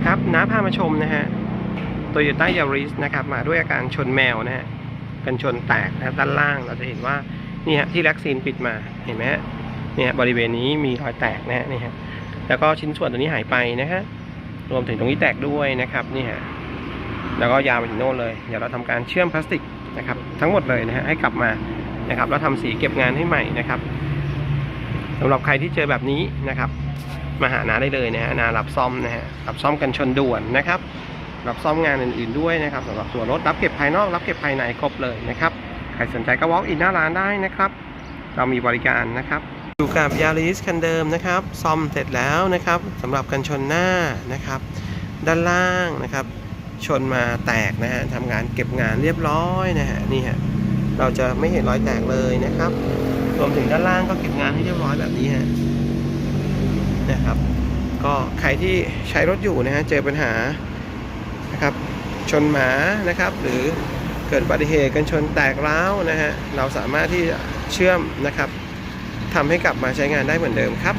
นะครับน้าพามาชมนะฮะโตโยต้ายาริสนะครับมาด้วยอาการชนแมวนะฮะกันชนแตกนะด้านล่างเราจะเห็นว่านี่ฮะที่แล็กซีนปิดมาเห็นไหมฮะเนี่ยบริเวณนี้มีรอยแตกนะฮะนี่ฮะแล้วก็ชิ้นส่วนตัวนี้หายไปนะฮะรวมถึงตรงนี้แตกด้วยนะครับนี่ฮะแล้วก็ยาวไปถึงโน่นเลยเดี๋ยวเราทำการเชื่อมพลาสติกนะครับ ทั้งหมดเลยนะฮะให้กลับมานะครับแล้วทำสีเก็บงานให้ใหม่นะครับสำหรับใครที่เจอแบบนี้นะครับ มาหานาได้เลยนะฮะนารับซ่อมนะฮะรับซ่อมกันชนด่วนนะครับ รับซ่อมงานอื่นๆด้วยนะครับสำหรับตัวรถรับเก็บภายนอกรับเก็บภายในครบเลยนะครับใครสนใจก็ walk in หน้าร้านได้นะครับ เรามีบริการนะครับอยู่กับยาริสคันเดิมนะครับซ่อมเสร็จแล้วนะครับสำหรับกันชนหน้านะครับ ด้านล่างนะครับ ชนมาแตกนะฮะทำงานเก็บงานเรียบร้อยนะฮะนี่ฮะเราจะไม่เห็นรอยแตกเลยนะครับ รวมถึงด้านล่างก็เก็บงานให้เรียบร้อยแบบนี้ฮะ นะครับ ก็ใครที่ใช้รถอยู่นะฮะเจอปัญหานะครับชนหมานะครับ หรือเกิดอุบัติเหตุกันชนแตกร้าวนะฮะเราสามารถที่จะเชื่อมนะครับทำให้กลับมาใช้งานได้เหมือนเดิมครับ